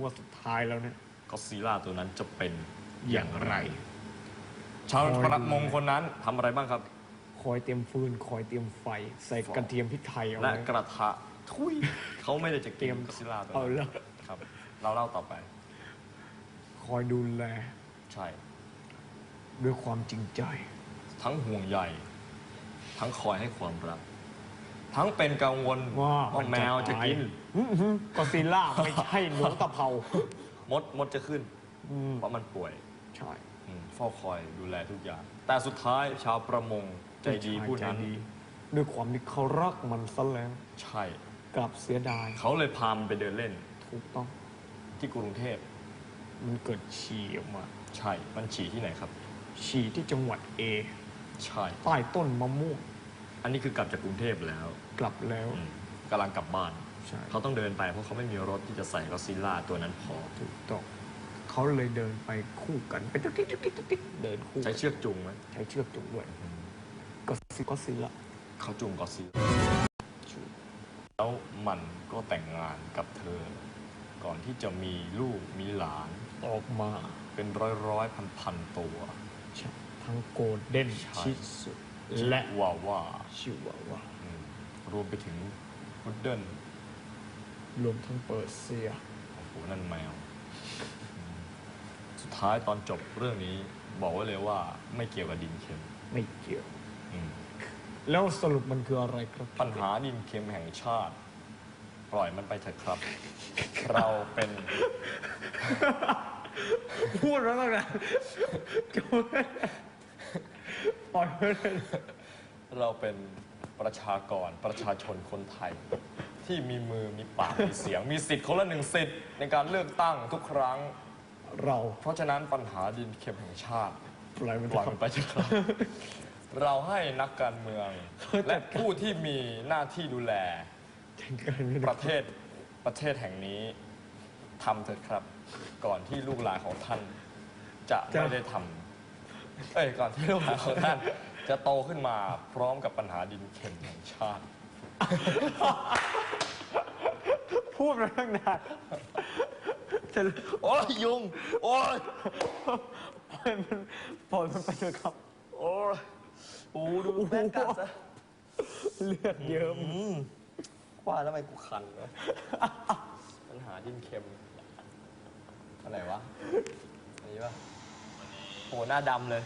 ว่าสุดท้ายแล้วเนี่ยก็ซีล่าตัวนั้นจะเป็นอย่างไร ชาวคอยดูประมงคนนั้นทำอะไรบ้างครับ คอยเตรียมฟืนคอยเตรียมไฟ ใส่กระเทียมพริกไทยเอาและไว้ กระทะทุยเขาไม่ได้จะเตรีเกยมมก็ซีล่าตัวเอานั้นแล้วครับ เราเล่าต่อไปคอยดูแลใช่ ด้วยความจริงใจ ทั้งห่วงใยทั้งคอยให้ความรัก ทั้งเป็นกังวลว่าว่าแมวจะกินอื้อหือก็ซีล่าไม่ใช่หนูตะเภามดมดจะขึ้น อืมเพราะมันป่วยใช่ อืมเฝ้าคอยดูแลทุกอย่าง แต่สุดท้ายชาวประมงใจดีผู้นั้น ใจดีด้วยความที่เขารักมันซะแล้วใช่ กลับเสียดายเขาเลยพามันไปเดินเล่นถูกต้อง ที่กรุงเทพมันเกิดฉี่ออกมา ใช่ มันฉี่ที่ไหนครับ ฉี่ที่จังหวัดเอ ใช่ ใต้ต้นมะม่วง อันนี้คือกลับจากกรุงเทพแล้วกลับแล้ว อืมกำลังกลับบ้าน ใช่เขาต้องเดินไปเพราะเขาไม่มีรถที่จะใส่ก็อดซิลล่าตัวนั้นพอ ถูกต้องเขาเลยเดินไปคู่กันเป็นติ๊กติ๊กติ๊กติ๊กติ๊กเดินคู่ใช้เชือกจูงไหมใช้เชือกจูงด้วยก็ซิก็ซิละเขาจูงก็อดซิลแล้วมันก็แต่งงานกับเธอ ก่อนที่จะมีลูกมีหลาน ออกมาเป็นร้อยร้อยพันพันๆตัวใช่ทั้งโกลเด้นใช่ ชิสุ และว่าว่าชิวาวาอืมรวมไปถึงพุดเดิ้ลรวมทั้งเปอร์เซียโอ้โหนั่นแมวอืมสุดท้ายตอนจบเรื่องนี้บอกไว้เลยว่าไม่เกี่ยวกับดินเค็มไม่เกี่ยว อืมแล้วสรุปมันคืออะไรครับ ปัญหาดินเค็มแห่งชาติ ปล่อยมันไปเถอะครับ เราเป็น พูดแล้วตั้งนานจะไม่ ปล่อยไปเลยเราเป็นประชากรประชาชนคนไทย ที่มีมือมีปาก มีเสียง มีสิทธิ์คนละหนึ่งสิทธิ์ในการเลือกตั้งทุกครั้ง เราเพราะฉะนั้นปัญหาดินเค็มแห่งชาติปล่อยมันปล่อยมันไปเถอะครับ เราให้นักการเมือง และผู้ที่มีหน้าที่ดูแลจัดการไม่ปได้ระเทศประเทศแห่งนี้ทำเถิดครับ ก่อนที่ลูกหลานของท่าน จะไม่ได้ทำ เอ้ยก่อนที่ลูกหลานของท่าน จะโตขึ้นมาพร้อมกับปัญหาดินเค็มแห่งชาติ พูดมาตั้งนานจะโอ้ยยุง โอ้ยปล่อยมันปล่อยมันไปเถอะครับ โอ้ยโอ้ดูแม่งกัดซะเลือดเยิ้มอืมว่าแล้วทำไมกูคันวะปัญหาดินเค็มอะไรวะอันนี้ปะ โหหน้าดำเลย